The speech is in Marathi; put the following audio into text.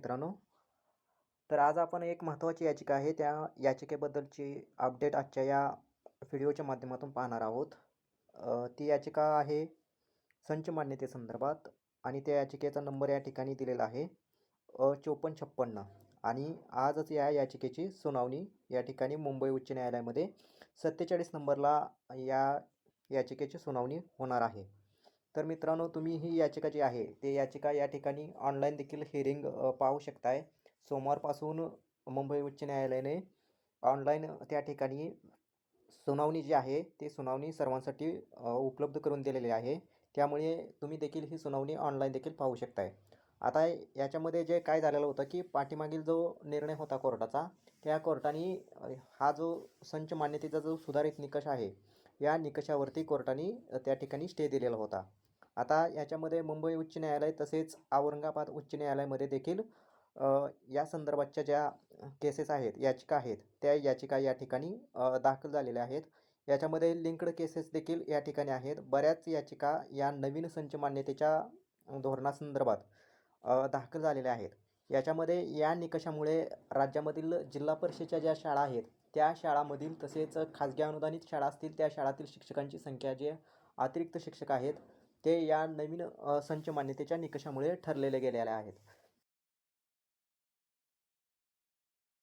मित्रांनो. तर आज आपण एक महत्त्वाची याचिका आहे. त्या याचिकेबद्दलची अपडेट आजच्या या व्हिडिओच्या माध्यमातून पाहणार आहोत. ती याचिका आहे संच मान्यतेसंदर्भात आणि त्या याचिकेचा नंबर या ठिकाणी दिलेला आहे. अ चोपन्न छप्पन्न. आणि आजच या याचिकेची सुनावणी या ठिकाणी मुंबई उच्च न्यायालयामध्ये सत्तेचाळीस नंबरला या याचिकेची सुनावणी होणार आहे. तर मित्रांनो तुम्ही ही याचिका जी आहे ते याचिका या ठिकाणी ऑनलाईन देखील हिअरिंग पाहू शकताय. सोमवारपासून मुंबई उच्च न्यायालयाने ऑनलाईन त्या ठिकाणी सुनावणी जी आहे ती सुनावणी सर्वांसाठी उपलब्ध करून दिलेली आहे. त्यामुळे तुम्ही देखील ही सुनावणी ऑनलाईन देखील पाहू शकताय. आता याच्यामध्ये जे काय झालेलं होतं की पाठीमागील जो निर्णय होता कोर्टाचा त्या कोर्टाने हा जो संच मान्यतेचा जो सुधारित निकष आहे या निकषावरती कोर्टाने त्या ठिकाणी स्टे दिलेला होता. आता याच्यामध्ये मुंबई उच्च न्यायालय तसेच औरंगाबाद उच्च न्यायालयामध्ये देखील या संदर्भातच्या ज्या केसेस आहेत याचिका आहेत त्या याचिका या ठिकाणी दाखल झालेल्या आहेत. याच्यामध्ये लिंक्ड केसेस देखील या ठिकाणी आहेत. बऱ्याच याचिका या नवीन संच मान्यतेच्या धोरणासंदर्भात दाखल झालेल्या आहेत. याच्यामध्ये या निकषामुळे राज्यामधील जिल्हा परिषदेच्या ज्या शाळा आहेत त्या शाळामधील तसेच खाजगी अनुदानित शाळा असतील त्या शाळातील शिक्षकांची संख्या जे अतिरिक्त शिक्षक आहेत ते या नवीन संच मान्यतेच्या निकषामुळे ठरलेले गेलेले आहेत.